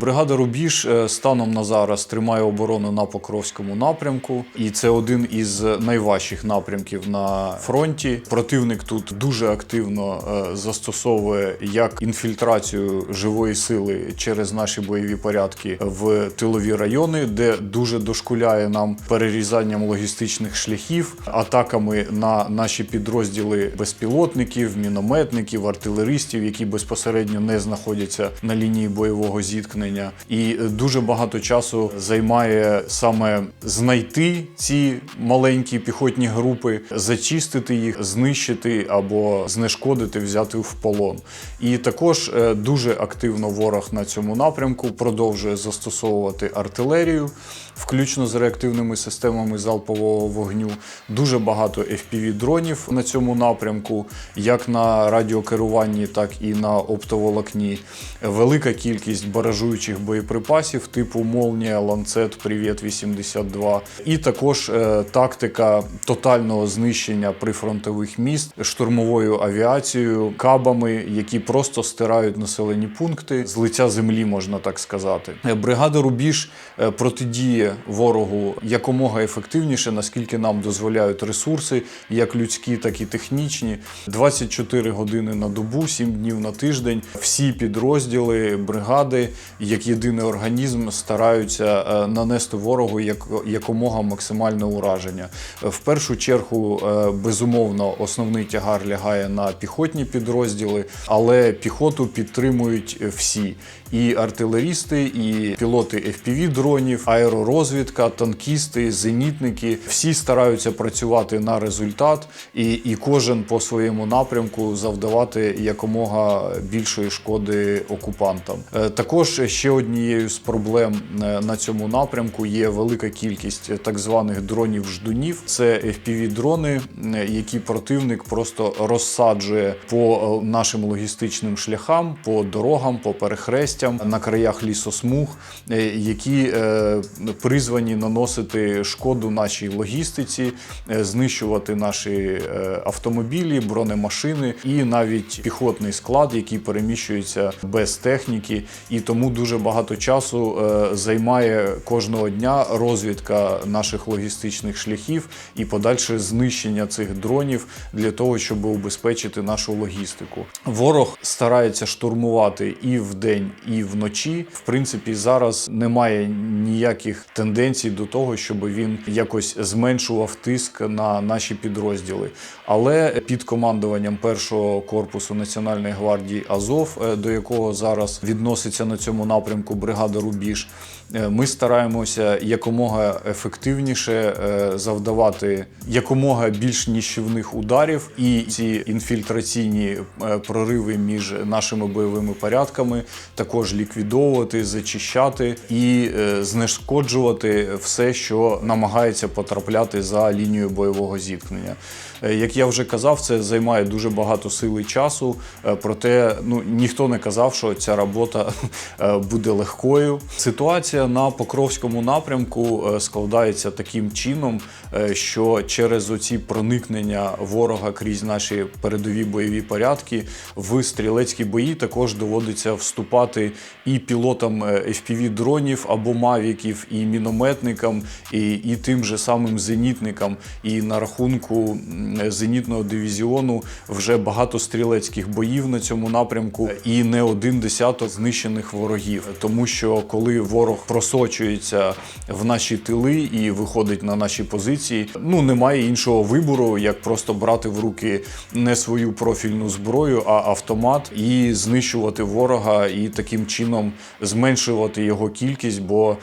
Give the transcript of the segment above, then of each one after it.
Бригада Рубіж е, станом на зараз тримає оборону на Покровському напрямку, і це один із найважчих напрямків на фронті. Противник тут дуже активно е, застосовує як інфільтрацію живої сили через наші бойові порядки в тилові райони, де дуже дошкуляє нам перерізанням логістичних шляхів, атаками на наші підрозділи безпілотників, мінометників, артилеристів, які безпосередньо не знаходяться на лінії бойового зіткнення. І е, дуже багато часу займає саме знайти ці маленькі піхотні групи, зачистити їх, знищити або знешкодити, взяти в полон. І також е, дуже активно ворог на цьому напрямку продовжує застосовувати артилерію, включно з реактивними системами залпового вогню. Дуже багато fpv дронів на цьому напрямку, як на радіокеруванні, так і на оптоволокні. Велика кількість баражуючих боєприпасів типу Молнія, Ланцет, Привіт 82. І також е, тактика тотального знищення прифронтових міст штурмовою авіацією, кабами, які просто стирають населені пункти з лиця землі, можна так сказати. Е, Бригада Рубіж е, протидіє ворогу якомога ефективніше, наскільки нам дозволяють ресурси, як людські, так і технічні. 24 години на добу, 7 днів на тиждень. Всі підрозділи, бригади, як єдиний організм, стараються е, нанести ворогу як, якомога максимальне ураження. В першу чергу, е, безумовно, основний тягар лягає на піхотні підрозділи, але піхоту підтримують всі. І артилерісти, і пілоти FPV дронів, аеророзвідка, танкісти, зенітники всі стараються працювати на результат, і, і кожен по своєму напрямку завдавати якомога більшої шкоди окупантам. Е, Також ще однією з проблем е, на цьому напрямку є велика кількість так званих дронів ждунів. Це fpv дрони, е, які противник просто розсаджує по е, нашим логістичним шляхам, по дорогам, по перехрестям на краях лісосмуг, е, які е, призвані наносити шкоду нашій логістиці, е, знищувати наші е, автомобілі, бронемашини і навіть піхотний склад, який переміщується без техніки. І тому дуже багато часу е, займає кожного дня розвідка наших логістичних шляхів і подальше знищення цих дронів для того, щоб убезпечити нашу логістику. Ворог старається штурмувати і вдень, і вночі. В принципі, зараз немає ніяких тенденцій до того, щоб він якось зменшував тиск на наші підрозділи. Але під командуванням першого корпусу Національної гвардії Азов, е, до якого зараз відноситься на цьому напрямку бригада Рубіж, е, ми стараємося якомога ефективніше е, завдавати якомога більш ніщівних ударів, і ці інфільтраційні е, прориви між нашими бойовими порядками також ліквідовувати, зачищати і знешкоджувати все, що намагається потрапляти за лінію бойового зіткнення. Як я вже казав, це займає дуже багато сили і часу. Проте ну ніхто не казав, що ця робота буде легкою. Ситуація на Покровському напрямку е, складається таким чином, е, що через оці проникнення ворога крізь наші передові бойові порядки в стрілецькі бої також доводиться вступати і пілотам е, FPV дронів або мавіків, і мінометникам, і, і тим же самим зенітникам. І на рахунку зенітного дивізіону вже багато стрілецьких боїв на цьому напрямку, і не один десяток знищених ворогів. Тому що коли ворог просочується в наші тили і виходить на наші позиції, ну немає іншого вибору, як просто брати в руки не свою профільну зброю, а автомат і знищувати ворога, і таким чином зменшувати його кількість. Бо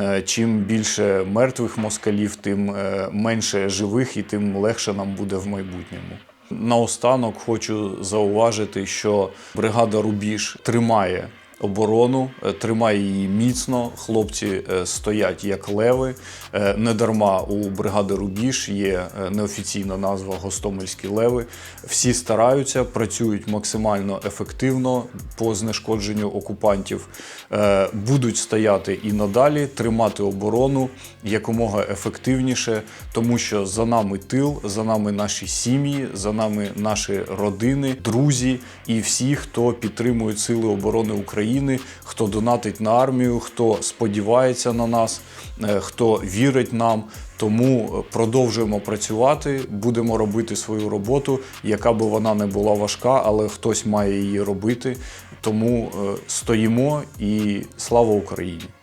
е, чим більше мертвих москалів, тим е, менше живих, і тим легше нам буде в майбутньому. Наостанок хочу зауважити, що бригада Рубіж тримає оборону, е, тримає її міцно. Хлопці е, стоять як леви. Е, Недарма у бригади Рубіж є неофіційна назва Гостомельські леви. Всі стараються, працюють максимально ефективно по знешкодженню окупантів, будуть стояти і надалі, тримати оборону якомога ефективніше, тому що за нами тил, за нами наші сім'ї, за нами наші родини, друзі і всі, хто підтримують Сили оборони України. України, хто донатить на армію, хто сподівається на нас, е, хто вірить нам. Тому е, продовжуємо працювати, будемо робити свою роботу, яка би вона не була важка, але хтось має її робити. Тому е, стоїмо і слава Україні!